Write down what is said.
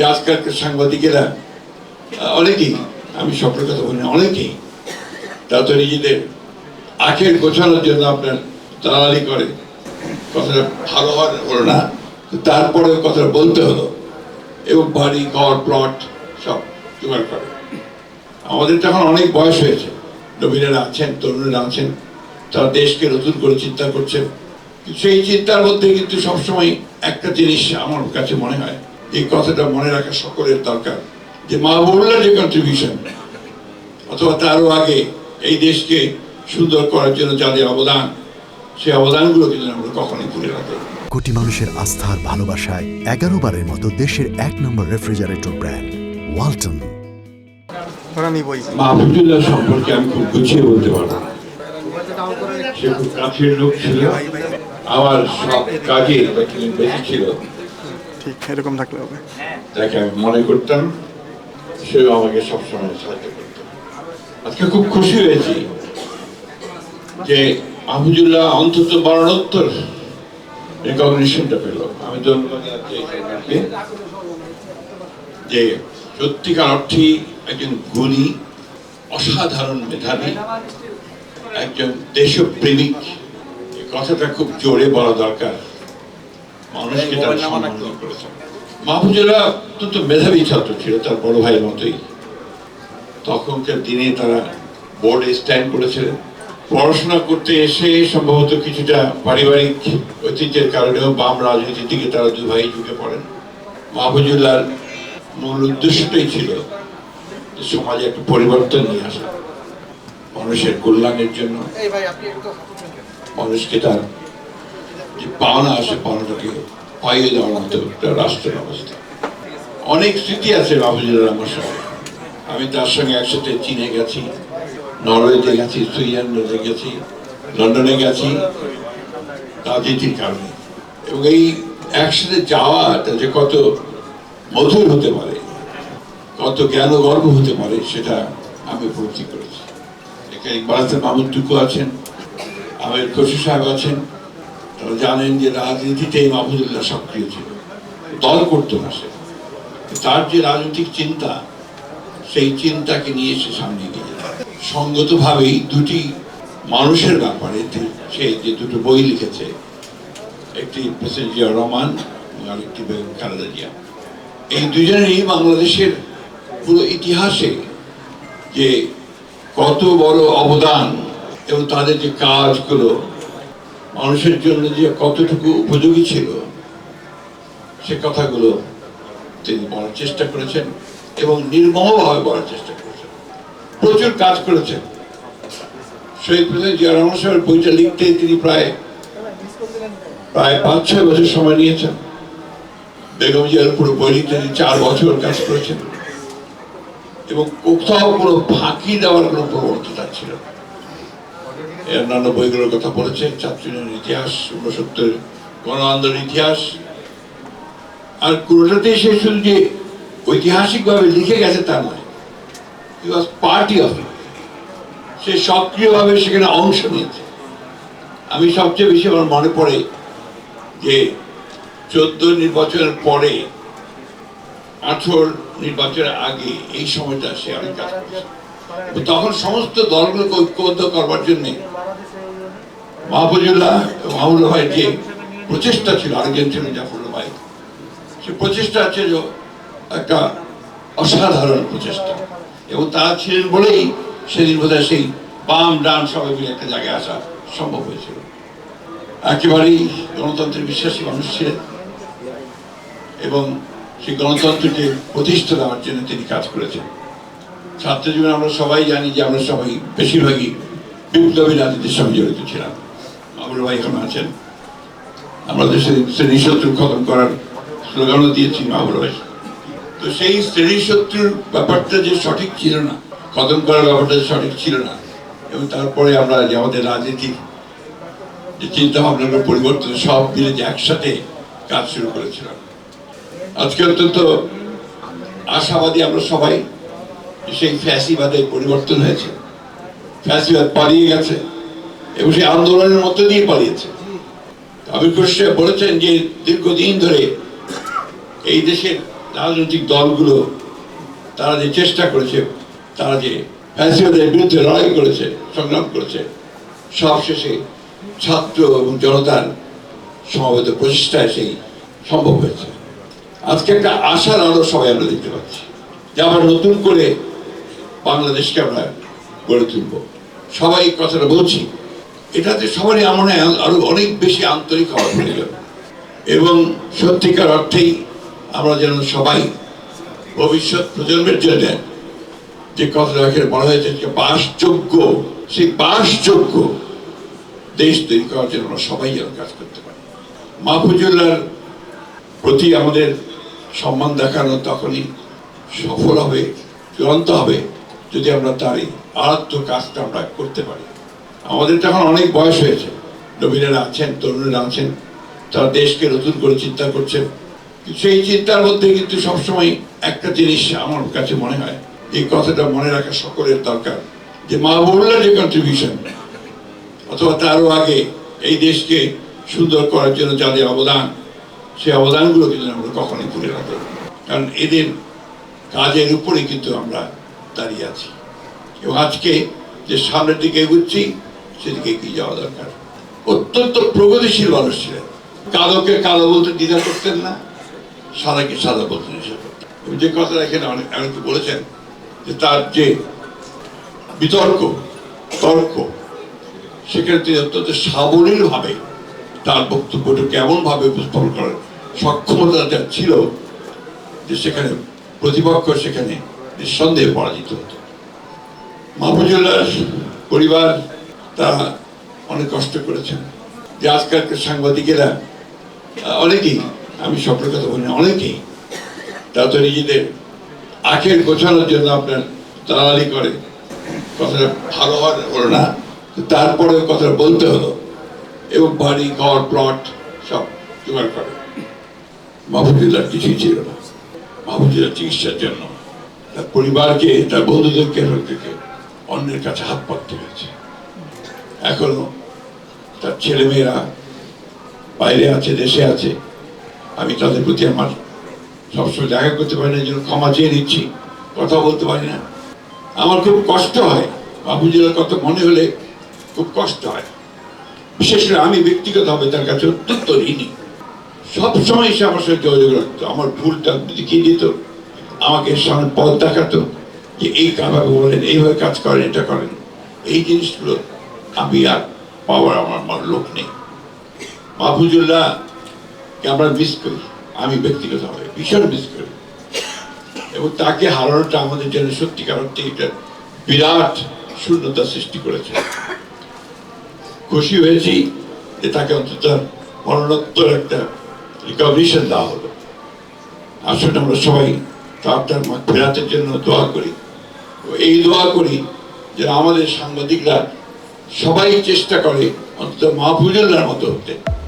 যে আজকালকার সাংবাদিকেরা অনেকেই, আমি সকলের কথা বলি অনেকেই, তারা তো নিজেদের আখের গোছানোর জন্য আপনার দালালি করে। কথাটা ভালো হওয়ার হলো না তারপরেও কথাটা বলতে হলো, এবং বাড়ি, ঘর প্লট সব জোগাড় করে। আমাদের তো এখন অনেক বয়স হয়েছে, নবীনেরা আছেন, তরুণেরা আছেন, তারা দেশকে নতুন করে চিন্তা করছেন। সেই চিন্তার মধ্যে কিন্তু সবসময় একটা জিনিস আমার কাছে মনে হয় এই কথাটা মনে রাখা সকলের দরকার যে মাহবুবুল্লাহ যে কন্ট্রিবিউশন অথবা তারও আগে এই দেশকে সুন্দর করার জন্য যাদের অবদান সেই অবদানগুলো কিন্তু আমরা কখনোই ভুলে রাখতে কোটি মানুষের আস্থার ভালোবাসায় এগারো বারের মতো দেশের এক নম্বর রেফ্রিজারেটর ব্র্যান্ড ওয়ালটন। মাহফুজুল্লাহ সম্পর্কে আমি খুব গুছিয়ে বলতে পারব। সে খুব কাছের লোক ছিল। আমার সব কাজে ছিল। ঠিক, এরকম থাকলে হবে। আমি মনে করতাম সেও আমাকে সবসময় সাহায্য করত। আজকে খুব খুশি হয়েছি যে আবুজুল্লাহ অন্তত মরণোত্তর রেকগনিশনটা পেল। আমি ধন্যবাদ যে সত্যিকার অর্থেই একজন গুণী, অসাধারণ মেধাবী, একজন দেশপ্রেমিক। কথাটা খুব জোরে বলা দরকার। মানুষকে তার সম্মান করেছেন অত্যন্ত মেধাবী ছাত্র ছিল তার বড় ভাইয়ের মতোই। তখনকার দিনে তারা বোর্ডে স্ট্যান্ড করেছিলেন পড়াশোনা করতে এসে সম্ভবত কিছুটা পারিবারিক ঐতিহ্যের কারণেও বাম রাজনীতির দিকে তারা দুই ভাই ঢুকে পড়েন। মাহফুজুল্লাহর মূল উদ্দেশ্যটাই ছিল সমাজে একটা পরিবর্তন নিয়ে আসা। মানুষের কল্যাণের জন্য মানুষকে তার যে পাওনা আসে, পাওনাটাকে পাইয়ে দেওয়ার মতো একটা রাষ্ট্র ব্যবস্থা অনেক স্মৃতি আছে বাবুজির আমার সঙ্গে। আমি তার সঙ্গে একসাথে চীনে গেছি, নরওয়েতে গেছি, সুইজারল্যান্ডে গেছি, লন্ডনে গেছি, রাজনীতির কারণে। এবং এই একসাথে যাওয়াটা যে কত মধুর হতে পারে, কত জ্ঞান গর্ব হতে পারে, সেটা আমি উপলব্ধি করেছি। এখানে ইকবাল মাহমুদ টুকু আছেন, আমের খসু সাহেব আছেন তারা জানেন যে রাজনীতিতে মাহমুদুল্লাহ সক্রিয় ছিল। দল করতো না সে। তার যে রাজনৈতিক চিন্তা, সেই চিন্তাকে নিয়ে সে সামনে যেত সঙ্গতভাবেই দুটি মানুষের ব্যাপারে সে যে দুটো বই লিখেছে, একটি প্রেসিডেন্ট জিয়া রহমান আরেকটি খালেদা জিয়া। এই দুজনেরই বাংলাদেশের পুরো ইতিহাসে যে কত বড় অবদান এবং তাদের যে কাজগুলো মানুষের জন্য যে কতটুকু উপযোগী ছিল, সে কথাগুলো তিনি বলার চেষ্টা করেছেন এবং নির্মমভাবে বলার চেষ্টা করেছেন। প্রচুর কাজ করেছেন। শহীদ বইটা লিখতে তিনি প্রায় প্রায় পাঁচ, ছয় বছর সময় নিয়েছেন। বেগম জিয়ার পুরো বই লিখতে তিনি চার বছর কাজ করেছেন। এবং কোথাও কোনো ফাঁকি দেওয়ার কোনো প্রবণতা ছিল না। অন্যান্য বইগুলোর কথা বলেছেন ছাত্রীদের ইতিহাস ঊনসত্তর গণ আন্দোলনের ইতিহাস। আর কোনোটাতেই সে শুধু যে ঐতিহাসিকভাবে লিখে গেছে তা নয় হি ওয়াজ পার্টি অফ সে সক্রিয়ভাবে সেখানে অংশ নিয়েছে। আমি সবচেয়ে বেশি আমার মনে পড়ে যে চোদ্দ নির্বাচনের পরে, আঠেরো নির্বাচনের আগে এই সময়টা সে অনেক কাজ করেছে। তখন সমস্ত দলগুলোকে ঐক্যবদ্ধ করবার জন্য মাহফুজুল্লাহ মাহমুল্লাহ ভাইয়ের যে প্রচেষ্টা ছিল আরেকজন ছিলেন জাফরুল্লাহ ভাই, সে প্রচেষ্টা ছিল একটা অসাধারণ প্রচেষ্টা। এবং তারা ছিলেন বলেই সেদিন বোধহয় সেই বাম ডান সবাই মিলে একটা জায়গায় আসা সম্ভব হয়েছিল। একেবারেই গণতন্ত্রের বিশ্বাসী মানুষ ছিলেন এবং সেই গণতন্ত্রকে প্রতিষ্ঠা দেওয়ার জন্য তিনি কাজ করেছেন। ছাত্র জীবনে আমরা সবাই জানি যে আমরা সবাই বেশিরভাগই বিপ্লবী রাজনীতির সঙ্গে জড়িত ছিলাম। আমার ভাই আছেন। আমরা দেশের শ্রেণি শত্রু খতম করার স্লোগানও দিয়েছি মাহবুর ভাই। তো সেই শ্রেণি শত্রুর ব্যাপারটা যে সঠিক ছিল না, খতম করার ব্যাপারটা যে সঠিক ছিল না, এবং তারপরে আমরা যে আমাদের রাজনীতির যে চিন্তা ভাবনাগুলো পরিবর্তন, সব মিলে যে একসাথে কাজ শুরু করেছিলাম। আজকে অত্যন্ত আশাবাদী আমরা সবাই সেই ফ্যাসিবাদের পরিবর্তন হয়েছে। ফ্যাসিবাদ পালিয়ে গেছে। এবং সেই আন্দোলনের মধ্য দিয়ে পালিয়েছে। আবির সাহেব বলেছেন যে দীর্ঘদিন ধরে এই দেশের রাজনৈতিক দলগুলো, তারা যে চেষ্টা করেছে, তারা যে ফ্যাসিবাদের বিরুদ্ধে লড়াই করেছে, সংগ্রাম করেছে সব শেষে ছাত্র এবং জনতার সমবেত প্রচেষ্টায় সেই সম্ভব হয়েছে। আজকে একটা আশার আলো সবাই আমরা দেখতে পাচ্ছি যে আবার নতুন করে বাংলাদেশকে আমরা গড়ে তুলব। সবাই কথাটা বলছি। এটাতে সবারই আমার আরও অনেক বেশি আন্তরিক হওয়া প্রয়োজন। এবং সত্যিকার অর্থেই আমরা যেন সবাই ভবিষ্যৎ প্রজন্মের জন্য যে কথাটা এখানে বলা হয়েছে যে বাসযোগ্য সেই বাসযোগ্য দেশ তৈরি করার জন্য আমরা সবাই যেন কাজ করতে পারি। মাহফুজুল্লাহর প্রতি আমাদের সম্মান দেখানো তখনই সফল হবে চূড়ান্ত হবে যদি আমরা তার এই আরাধ্য কাজটা আমরা করতে পারি। আমাদের তো এখন অনেক বয়স হয়েছে। নবীনেরা আছেন, তরুণেরা আছেন, তারা দেশকে নতুন করে চিন্তা করছেন সেই চিন্তার মধ্যে কিন্তু সবসময় একটা জিনিস আমার কাছে মনে হয়, এই কথাটা মনে রাখা সকলের দরকার, যে মাহবুবুল্লাহ যে কন্ট্রিবিউশন অথবা তারও আগে এই দেশকে সুন্দর করার জন্য যাদের অবদান, সেই অবদানগুলো কিন্তু আমরা কখনোই ভুলে রাখব কারণ এদের কাজের উপরেই কিন্তু আমরা দাঁড়িয়ে আছি। এবং আজকে যে সামনের দিকে এগুচ্ছি সেদিকে এগিয়ে যাওয়া দরকার? অত্যন্ত প্রগতিশীল মানুষ ছিলেন। কালোকে কালো বলতে দ্বিধা করতেন না সাদাকে সাদা বলতে নিষেধ করতেন যে কথাটা এখানে অনেক অনেকে বলেছেন যে তার যে বিতর্ক, তর্ক, সেখানে তিনি অত্যন্ত সাবলীল ভাবে তার বক্তব্যটাকে কেমনভাবে ভাবে উপস্থাপন করার সক্ষমতা যা ছিল, যে সেখানে প্রতিপক্ষ সেখানে নিঃসন্দেহে পরাজিত হতো। মাহফুজুল্লাহ পরিবার তারা অনেক কষ্ট করেছেন। যে আজকালকার সাংবাদিকেরা, অনেকেই, আমি স্বপ্নের কথা বলি অনেকেই, তারা তো নিজেদের আখের গোছানোর জন্য আপনার দালালি করে। কথাটা ভালো হওয়ার হলো না। তারপরে কথাটা বলতে হলো এবং বাড়ি, ঘর প্লট সব জোগাড় করে। মাহফুজুল্লাহ কিছুই ছিল না। মাহফুজুল্লাহ চিকিৎসার জন্য। তার পরিবারকে, তার বন্ধুদেরকে অন্যের কাছে হাত পাততে হয়েছে। এখনও তার ছেলেমেয়েরা বাইরে আছে, দেশে আছে। আমি তাদের প্রতি আমার সবসময় দেখা করতে পারি না, এই জন্য ক্ষমা চেয়ে নিচ্ছি। কথা বলতে পারি না। আমার খুব কষ্ট হয়। বাবুজির কথা মনে হলে খুব কষ্ট হয়। বিশেষ করে আমি ব্যক্তিগতভাবে তার কাছে অত্যন্ত ঋণী। সবসময় সে আমার সাথে যোগাযোগ রাখতো। আমার ভুলটা দেখিয়ে দিত। আমাকে সামনে পথ দেখাতো যে এই কাভাবে বলেন, এইভাবে কাজ করেন, এটা করেন। এই জিনিসগুলো আমি আর পাওয়ার আমার আমার লোক নেই। মাহফুজুল্লাহকে আমরা মিস করি? আমি ব্যক্তিগতভাবে ভীষণ মিস করি। এবং তাকে হারানোটা আমাদের জন্য সত্যিকার অর্থে এটা বিরাট শূন্যতা সৃষ্টি করেছে। খুশি হয়েছি যে তাকে অন্তত মরণোত্তর একটা রিকগনিশন দেওয়া হলো। আসলে আমরা সবাই তার তার ফেরাতের জন্য দোয়া করি। এই দোয়া করি যে আমাদের সাংবাদিকরা সবাই চেষ্টা করে অন্তত মাহফুজুল্লাহর মতো হতে।